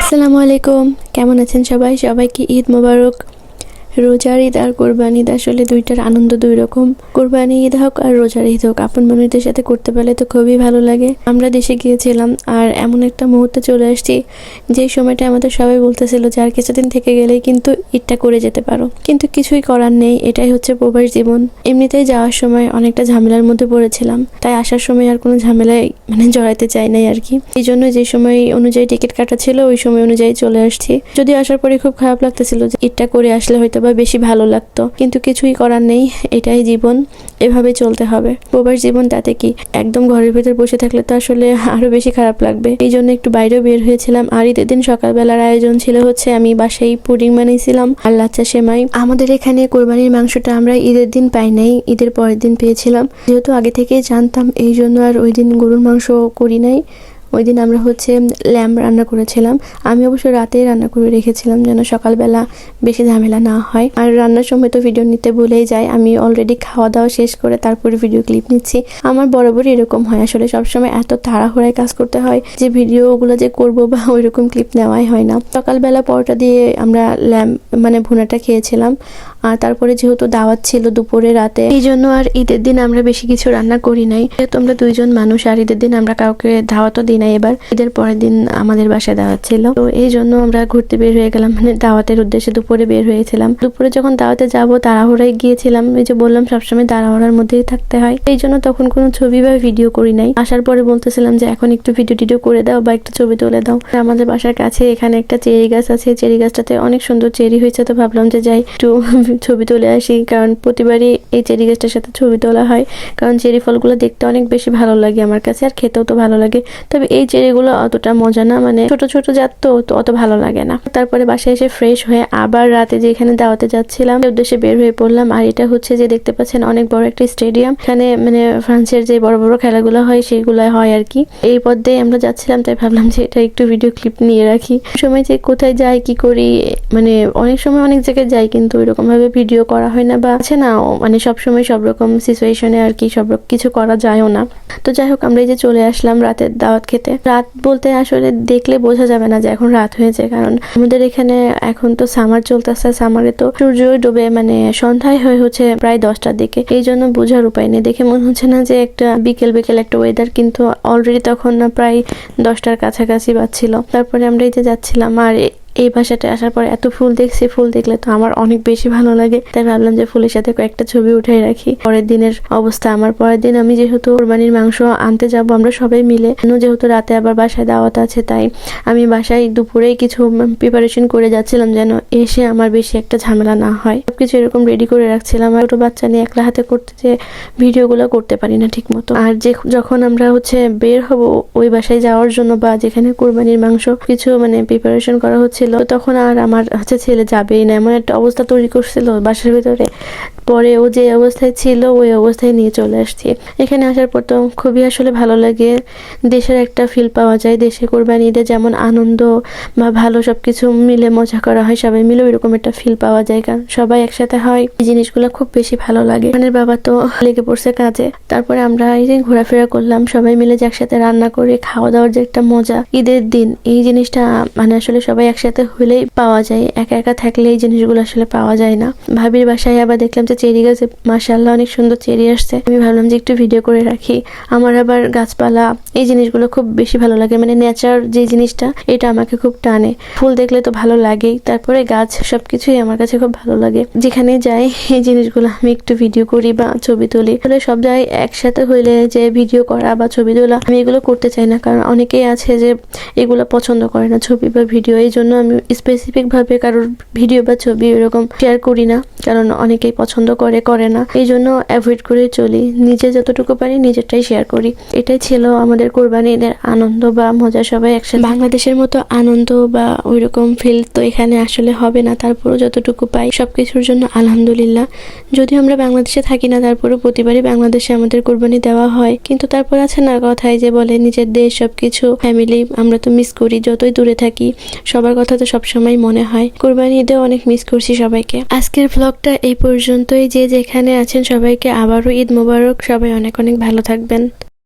আসসালামু আলাইকুম। কেমন আছেন সবাই? সবাইকে ঈদ মোবারক। রোজার ঈদ আর কোরবানি ঈদ আসলে দুইটার আনন্দ দুই রকম। কোরবানি ঈদ হোক আর রোজার ঈদ হোক, আপন মানুষদের সাথে করতে পারলে তো খুবই ভালো লাগে। আমরা দেশে গিয়েছিলাম আর এমন একটা মুহূর্তে চলে আসছি, যে সময়টা আমাদের সবাই বলতেছিল যে আর কিছুদিন থেকে গেলেই কিন্তু ঈদটা করে যেতে পারো। কিন্তু কিছুই করার নেই, এটাই হচ্ছে প্রবাস জীবন। এমনিতেই যাওয়ার সময় অনেকটা ঝামেলার মধ্যে পড়েছিলাম, তাই আসার সময় আর কোনো ঝামেলায় মানে জড়াইতে চাই নাই আর কি। এই জন্য যে সময় অনুযায়ী টিকিট কাটা ছিল, ওই সময় অনুযায়ী চলে আসছি। যদি আসার পরে খুব খারাপ লাগতেছিল যে ঈদটা করে আসলে হয়তো বা বেশি ভালো লাগতো। কিন্তু কিছুই করার নেই, এটাই জীবন এভাবে চলতে হবে। প্রবাস জীবন তাতে কি? একদম ঘরের ভেতর বসে থাকলে তো আসলে আরও বেশি খারাপ লাগবে। এই জন্য একটু বাইরেও বের হয়েছিলাম। আর ঈদের দিন সকালবেলার আয়োজন ছিল হচ্ছে, আমি বাসায় পুডিং বানিয়েছিলাম আর লাচ্চা সেমাই। আমাদের এখানে কোরবানির মাংসটা আমরা ঈদের দিন পাই নাই, ঈদের পরের দিন পেয়েছিলাম। যেহেতু আগে থেকেই জানতাম, এই জন্য আর ওই দিন গরুর মাংস করি নাই। ওই দিন আমরা হচ্ছে ল্যাম্ব রান্না করেছিলাম। আমি অবশ্য রাতেই রান্না করে রেখেছিলাম যেন সকালবেলা বেশি ঝামেলা না হয়। আর রান্নার সময় তো ভিডিও নিতে ভুলেই যাই। আমি অলরেডি খাওয়া দাওয়া শেষ করে তারপরে ভিডিও ক্লিপ নিচ্ছি। আমার বরাবরই এরকম হয়। আসলে সবসময় এত তাড়াহুড়ায় কাজ করতে হয় যে ভিডিওগুলো যে করব বা ওইরকম ক্লিপ নেওয়াই হয় না। সকালবেলা পরোটা দিয়ে আমরা ল্যাম্প মানে ভুনাটা খেয়েছিলাম। আর তারপরে যেহেতু দাওয়াত ছিল দুপুরে, রাতে, এই জন্য আর ঈদের দিন আমরা বেশি কিছু রান্না করি নাই। যেহেতু আমরা দুইজন মানুষ, আর ঈদের দিন আমরা কাউকে দাওয়াতও দিই নাই এবার। ঈদের পরের দিন আমাদের বাসায় দাওয়াত ছিল। তো এই জন্য আমরা ঘুরতে বের হয়ে গেলাম। মানে দাওয়াতের উদ্দেশ্যে দুপুরে বের হয়েছিলাম। দুপুরে যখন দাওয়াতে যাব, তাড়াহুড়ায় গিয়েছিলাম। এই যে বললাম, সবসময় তাড়াহুড়ার মধ্যেই থাকতে হয়। এই জন্য তখন কোনো ছবি বা ভিডিও করি নাই। আসার পরে বলতেছিলাম যে, এখন একটু ভিডিও টিডিও করে দাও বা একটু ছবি তুলে দাও। আমাদের বাসার কাছে এখানে একটা চেরি গাছ আছে। চেরি গাছটাতে অনেক সুন্দর চেরি হয়েছে। তো ভাবলাম যে, যাই একটু ছবি তুলে আসি। কারণ প্রতিবারই এই চেরি গাছটার সাথে ছবি তোলা হয়। কারণ চেরি ফলগুলো দেখতে অনেক বেশি ভালো লাগে আমার কাছে। আর খেতেও তো ভালো লাগে। তবে এই চেরিগুলো অতটা মজা না মানে ছোট ছোট জাত তো অত ভালো লাগে না। তারপরে বাসায় এসে ফ্রেশ হয়ে আবার রাতে যে এখানে দাওয়াতে যাচ্ছিলাম উদ্দেশ্যে বের হয়ে পড়লাম। আর এটা হচ্ছে যে দেখতে পাচ্ছেন অনেক বড় একটা স্টেডিয়াম এখানে মানে ফ্রান্সের যে বড় বড় খেলাগুলো হয়, সেগুলো হয় আর কি। এই পথ দিয়ে আমরা যাচ্ছিলাম, তাই ভাবলাম যে এটা একটু ভিডিও ক্লিপ নিয়ে রাখি। সময় যে কোথায় যাই, কি করি মানে অনেক সময় অনেক জায়গায় যাই, কিন্তু ওইরকম ভাবে ভিডিও করা হয় না বা আছে না মানে সব সময় সব রকম সিচুয়েশনে আর কি সব কিছু করা যায়ও না। তো যাই হোক, আমরা এই যে চলে আসলাম রাতের দাওয়াত খেতে। রাত বলতে আসলে দেখলে বোঝা যাবে না যে এখন রাত হয়েছে, কারণ আমাদের এখানে এখন তো সামার চলতেছে সামারে তো সূর্য ডুবে মানে সন্ধ্যায় হয়ে হচ্ছে প্রায় দশটার দিকে। এই জন্য বোঝার উপায় নেই। দেখে মনে হচ্ছে না যে একটা বিকেল বিকেল একটা ওয়েদার কিন্তু অলরেডি তখন প্রায় দশটার কাছাকাছি বাজছিল। তারপরে আমরা এই যে যাচ্ছিলাম, আর এই বাসাতে আসার পর এত ফুল দেখছি, ফুল দেখলে তো আমার অনেক বেশি ভালো লাগে। তাই ভাবলাম যে ফুলের সাথে কয়েকটা ছবি উঠাই রাখি। পরের দিনের অবস্থা আমার। পরের দিন আমি যেহেতু কোরবানির মাংস আনতে যাব, আমরা সবাই মিলে। যেহেতু রাতে আবার বাসায় দাওয়াত আছে, তাই আমি বাসায় দুপুরেই কিছু প্রিপারেশন করে যাচ্ছিলাম যেন এসে আমার বেশি একটা ঝামেলা না হয়। সবকিছু এরকম রেডি করে রাখছিলাম। আর ছোটো বাচ্চা নিয়ে একলা হাতে করতে যে ভিডিওগুলো করতে পারি না ঠিক মতো আর যে যখন আমরা হচ্ছে বের হব, ওই বাসায় যাওয়ার জন্য বা যেখানে কোরবানির মাংস কিছু মানে প্রিপারেশন করা তো তখন আর আমার হচ্ছে ছেলে যাবেই না। এমন একটা অবস্থা তৈরি করছিল বাসার ভিতরে। পরে ও যে অবস্থায় ছিল, ওই অবস্থায় নিয়ে চলে আসছি। এখানে আসার পর তো খুবই আসলে ভালো লাগে। দেশের একটা ফিল পাওয়া যায়, দেশে কোরবানি ঈদে যেমন আনন্দ বা ভালো সবকিছু মিলে মজা করা হয়, সবাই মিলে ওইরকম একটা ফিল পাওয়া যায়। কারণ সবাই একসাথে হয়, এই জিনিসগুলো খুব বেশি ভালো লাগে। মানে বাবা তো লেগে পড়ছে কাজে। তারপরে আমরা এই যে ঘোরাফেরা করলাম, সবাই মিলে যে একসাথে রান্না করে খাওয়া দাওয়ার যে একটা মজা, ঈদের দিন, এই জিনিসটা মানে আসলে সবাই একসাথে হলেই পাওয়া যায়। একা একা থাকলে এই জিনিসগুলো আসলে পাওয়া যায় না। ভাবির বাসায় আবার দেখলাম যে চেরি গাছে মাসাল্লাহ অনেক সুন্দর চেরি আসছে। আমি ভাবলাম যে একটু ভিডিও করে রাখি। আমার আবার গাছপালা, এই জিনিসগুলো খুব বেশি ভালো লাগে। মানে নেচার যে জিনিসটা, এটা আমাকে খুব টানে। ফুল দেখলে তো ভালো লাগেই। তারপরে গাছ, সবকিছুই আমার কাছে খুব ভালো লাগে। যেখানে যাই, এই জিনিসগুলো আমি একটু ভিডিও করি বা ছবি তুলি। তাহলে সব জায়গায় একসাথে হইলে যে ভিডিও করা বা ছবি তোলা, আমি এগুলো করতে চাই না। কারণ অনেকেই আছে যে এগুলো পছন্দ করে না ছবি বা ভিডিও এই জন্য আমি স্পেসিফিক ভাবে কারোর ভিডিও বা ছবি এরকম শেয়ার করি না। কারণ অনেকেই পছন্দ করে করে না। এই জন্য অ্যাভয়েড করে চলি। নিজে যতটুকু পারি নিজেরটাই শেয়ার করি। এটাই ছিল আমাদের কোরবানি ঈদের আনন্দ বা মজা সবাই একসাথে। বাংলাদেশের মতো আনন্দ বা ওইরকম ফিল তো এখানে আসলে হবে না। তারপরও যতটুকু পাই সবকিছুর জন্য আলহামদুলিল্লাহ। যদিও আমরা বাংলাদেশে থাকি না, তারপরেও প্রতিবারই বাংলাদেশে আমাদের কোরবানি দেওয়া হয়। কিন্তু তারপর আছে না কথায় যে বলে, নিজের দেশ সবকিছু ফ্যামিলি আমরা তো মিস করি। যতই দূরে থাকি, সবার কথা তো সবসময় মনে হয়। কোরবানি ঈদেও অনেক মিস করছি সবাইকে। আজকের ব্লগটা এই পর্যন্ত। পর্যন্তই যে যেখানে আছেন সবাইকে আবারও ঈদ মোবারক। সবাই অনেক অনেক ভালো থাকবেন।